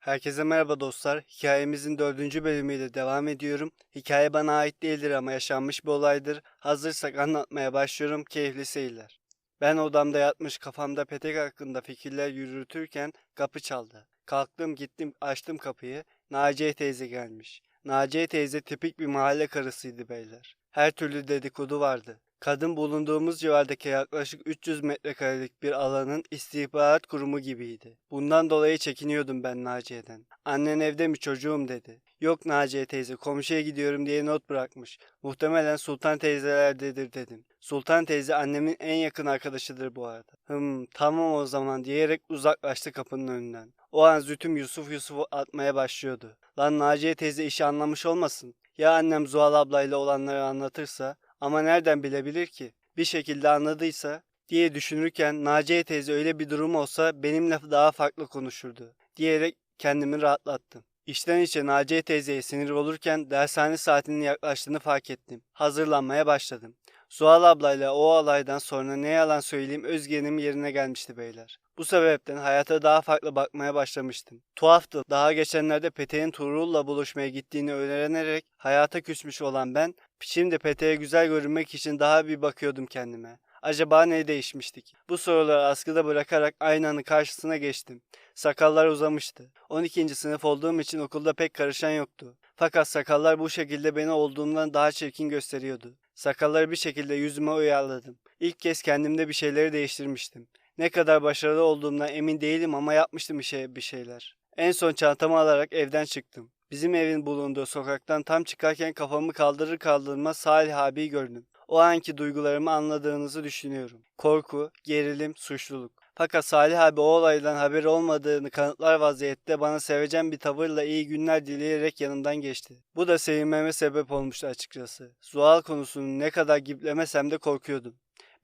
Herkese merhaba dostlar. Hikayemizin dördüncü bölümüyle devam ediyorum. Hikaye bana ait değildir ama yaşanmış bir olaydır. Hazırsak anlatmaya başlıyorum. Keyifli seyirler. Ben odamda yatmış kafamda petek hakkında fikirler yürütürken kapı çaldı. Kalktım gittim açtım kapıyı. Naciye teyze gelmiş. Naciye teyze tipik bir mahalle karısıydı beyler. Her türlü dedikodu vardı. Kadın bulunduğumuz civardaki yaklaşık 300 metrekarelik bir alanın istihbarat kurumu gibiydi. Bundan dolayı çekiniyordum ben Naciye'den. Annen evde mi çocuğum dedi. Yok Naciye teyze komşuya gidiyorum diye not bırakmış. Muhtemelen Sultan teyzelerdedir dedim. Sultan teyze annemin en yakın arkadaşıdır bu arada. Hım tamam o zaman diyerek uzaklaştı kapının önünden. O an zütüm Yusuf Yusuf'u atmaya başlıyordu. Lan Naciye teyze işi anlamış olmasın. Ya annem Zuhal ablayla olanları anlatırsa ama nereden bilebilir ki? Bir şekilde anladıysa diye düşünürken Naciye teyze öyle bir durum olsa benimle daha farklı konuşurdu diyerek kendimi rahatlattım. İçten içe Naciye teyzeye sinir olurken dershane saatinin yaklaştığını fark ettim. Hazırlanmaya başladım. Zuhal ablayla o olaydan sonra ne yalan söyleyeyim özgüvenim yerine gelmişti beyler. Bu sebepten hayata daha farklı bakmaya başlamıştım. Tuhaftı. Daha geçenlerde Peteğin Tuğrul'la buluşmaya gittiğini öğrenerek hayata küsmüş olan ben Şimdi peteğe güzel görünmek için daha bir bakıyordum kendime. Acaba ne değişmiştik? Bu soruları askıda bırakarak aynanın karşısına geçtim. Sakallar uzamıştı. 12. sınıf olduğum için okulda pek karışan yoktu. Fakat sakallar bu şekilde beni olduğumdan daha çirkin gösteriyordu. Sakalları bir şekilde yüzüme uyarladım. İlk kez kendimde bir şeyleri değiştirmiştim. Ne kadar başarılı olduğumdan emin değilim ama yapmıştım bir, şey, bir şeyler. En son çantamı alarak evden çıktım. Bizim evin bulunduğu sokaktan tam çıkarken kafamı kaldırır kaldırmaz Salih abiyi gördüm. O anki duygularımı anladığınızı düşünüyorum. Korku, gerilim, suçluluk. Fakat Salih abi o olaydan haberi olmadığını kanıtlar vaziyette bana sevecen bir tavırla iyi günler dileyerek yanımdan geçti. Bu da sevinmeme sebep olmuştu açıkçası. Zuhal konusunu ne kadar giplemesem de korkuyordum.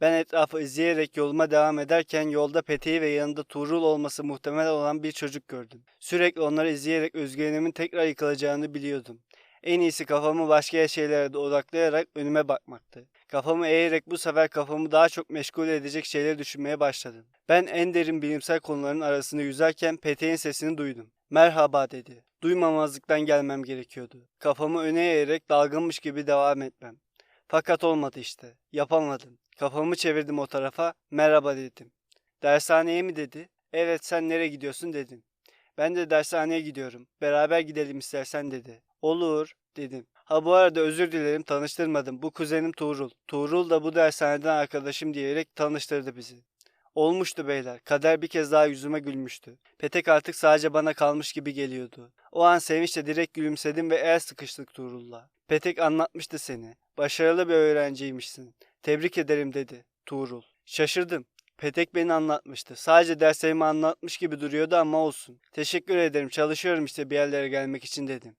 Ben etrafı izleyerek yoluma devam ederken yolda Peteği ve yanında Tuğrul olması muhtemel olan bir çocuk gördüm. Sürekli onları izleyerek özgüvenimin tekrar yıkılacağını biliyordum. En iyisi kafamı başka şeylere de odaklayarak önüme bakmaktı. Kafamı eğerek bu sefer kafamı daha çok meşgul edecek şeyler düşünmeye başladım. Ben en derin bilimsel konuların arasında yüzerken Peteğin sesini duydum. Merhaba dedi. Duymamazlıktan gelmem gerekiyordu. Kafamı öne eğerek dalgınmış gibi devam etmem. Fakat olmadı işte. Yapamadım. Kafamı çevirdim o tarafa. Merhaba dedim. Dershaneye mi dedi? Evet sen nereye gidiyorsun dedim. Ben de dershaneye gidiyorum. Beraber gidelim istersen dedi. Olur dedim. Ha bu arada özür dilerim tanıştırmadım. Bu kuzenim Tuğrul. Tuğrul da bu dershaneden arkadaşım diyerek tanıştırdı bizi. Olmuştu beyler. Kader bir kez daha yüzüme gülmüştü. Petek artık sadece bana kalmış gibi geliyordu. O an sevinçle direkt gülümsedim ve el sıkıştık Tuğrul'la. Petek anlatmıştı seni. Başarılı bir öğrenciymişsin. Tebrik ederim dedi Tuğrul. Şaşırdım. Petek beni anlatmıştı. Sadece derslerimi anlatmış gibi duruyordu ama olsun. Teşekkür ederim çalışıyorum işte bir yerlere gelmek için dedim.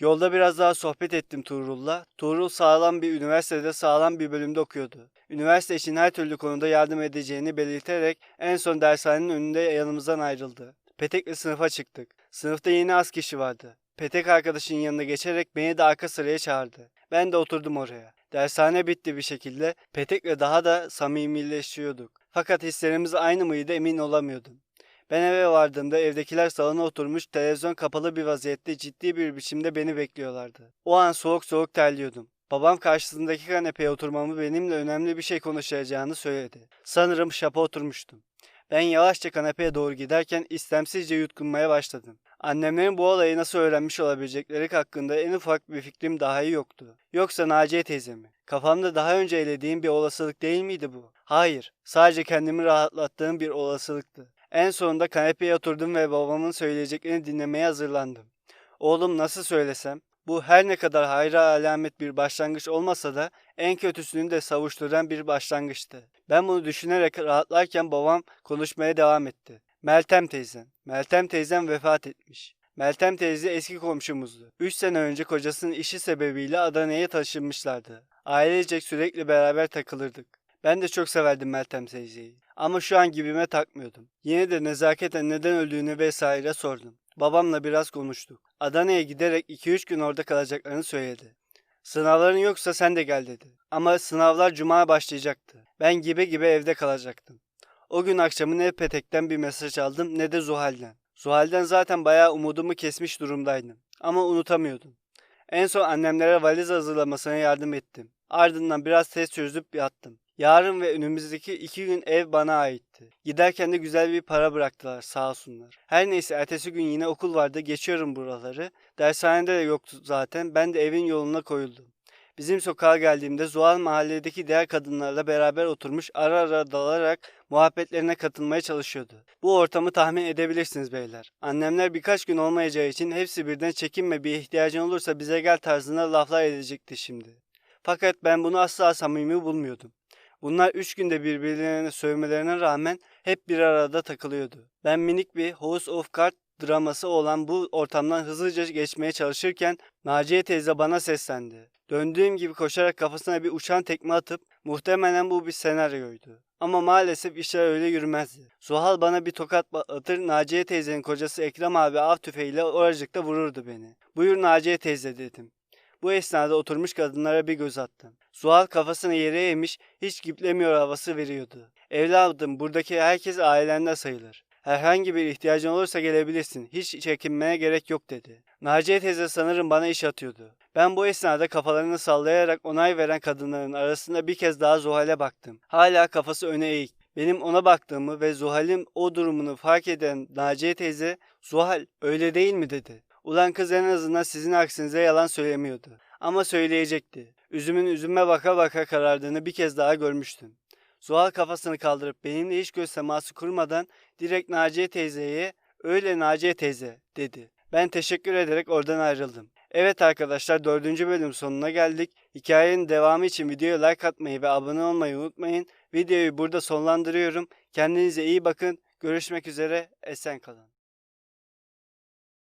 Yolda biraz daha sohbet ettim Tuğrul'la. Tuğrul sağlam bir üniversitede sağlam bir bölümde okuyordu. Üniversite için her türlü konuda yardım edeceğini belirterek en son dershanenin önünde yanımızdan ayrıldı. Petek'le sınıfa çıktık. Sınıfta yeni az kişi vardı. Petek arkadaşın yanına geçerek beni de arka sıraya çağırdı. Ben de oturdum oraya. Dershane bitti bir şekilde. Petek'le daha da samimileşiyorduk. Fakat hislerimiz aynı mıydı emin olamıyordum. Ben eve vardığımda evdekiler salona oturmuş televizyon kapalı bir vaziyette ciddi bir biçimde beni bekliyorlardı. O an soğuk soğuk terliyordum. Babam karşısındaki kanepeye oturmamı benimle önemli bir şey konuşacağını söyledi. Sanırım şapa oturmuştum. Ben yavaşça kanepeye doğru giderken istemsizce yutkunmaya başladım. Annemlerin bu olayı nasıl öğrenmiş olabilecekleri hakkında en ufak bir fikrim dahi yoktu. Yoksa Naciye teyze mi? Kafamda daha önce elediğim bir olasılık değil miydi bu? Hayır, sadece kendimi rahatlattığım bir olasılıktı. En sonunda kanepeye oturdum ve babamın söyleyeceklerini dinlemeye hazırlandım. Oğlum nasıl söylesem, bu her ne kadar hayra alamet bir başlangıç olmasa da en kötüsünü de savuşturan bir başlangıçtı. Ben bunu düşünerek rahatlarken babam konuşmaya devam etti. Meltem teyzen. Meltem teyzem vefat etmiş. Meltem teyze eski komşumuzdu. 3 sene önce kocasının işi sebebiyle Adana'ya taşınmışlardı. Ailecek sürekli beraber takılırdık. Ben de çok severdim Meltem teyzeyi. Ama şu an gibime takmıyordum. Yine de nezaketen neden öldüğünü vesaire sordum. Babamla biraz konuştuk. Adana'ya giderek 2-3 gün orada kalacaklarını söyledi. Sınavların yoksa sen de gel dedi. Ama sınavlar cuma başlayacaktı. Ben gibi gibi evde kalacaktım. O gün akşamı ne Petek'ten bir mesaj aldım ne de Zuhal'den. Zuhal'den zaten bayağı umudumu kesmiş durumdaydım. Ama unutamıyordum. En son annemlere valiz hazırlamasına yardım ettim. Ardından biraz test çözüp yattım. Yarın ve önümüzdeki iki gün ev bana aitti. Giderken de güzel bir para bıraktılar sağ olsunlar. Her neyse ertesi gün yine okul vardı geçiyorum buraları. Dershanede de yoktu zaten ben de evin yoluna koyuldum. Bizim sokağa geldiğimde Zuhal mahalledeki diğer kadınlarla beraber oturmuş ara ara dalarak muhabbetlerine katılmaya çalışıyordu. Bu ortamı tahmin edebilirsiniz beyler. Annemler birkaç gün olmayacağı için hepsi birden çekinme bir ihtiyacın olursa bize gel tarzında laflar edecekti şimdi. Fakat ben bunu asla samimi bulmuyordum. Bunlar üç günde birbirlerine sövmelerine rağmen hep bir arada takılıyordu. Ben minik bir House of Cards draması olan bu ortamdan hızlıca geçmeye çalışırken Naciye teyze bana seslendi. Döndüğüm gibi koşarak kafasına bir uçan tekme atıp muhtemelen bu bir senaryoydu. Ama maalesef işler öyle yürümezdi. Zuhal bana bir tokat atır Naciye teyzenin kocası Ekrem abi av tüfeğiyle oracıkta vururdu beni. Buyur Naciye teyze dedim. Bu esnada oturmuş kadınlara bir göz attım. Zuhal kafasını yere eğmiş, hiç giplemiyor havası veriyordu. Evladım buradaki herkes ailende sayılır. Herhangi bir ihtiyacın olursa gelebilirsin. Hiç çekinmeye gerek yok dedi. Naciye teyze sanırım bana iş atıyordu. Ben bu esnada kafalarını sallayarak onay veren kadınların arasında bir kez daha Zuhal'e baktım. Hala kafası öne eğik. Benim ona baktığımı ve Zuhal'in o durumunu fark eden Naciye teyze, Zuhal öyle değil mi dedi. Ulan kız en azından sizin aksinize yalan söylemiyordu. Ama söyleyecekti. Üzümün üzüme baka baka karardığını bir kez daha görmüştüm. Zuhal kafasını kaldırıp benimle hiç göz teması kurmadan direkt Naciye teyzeye öyle Naciye teyze dedi. Ben teşekkür ederek oradan ayrıldım. Evet arkadaşlar dördüncü bölüm sonuna geldik. Hikayenin devamı için videoya like atmayı ve abone olmayı unutmayın. Videoyu burada sonlandırıyorum. Kendinize iyi bakın. Görüşmek üzere. Esen kalın.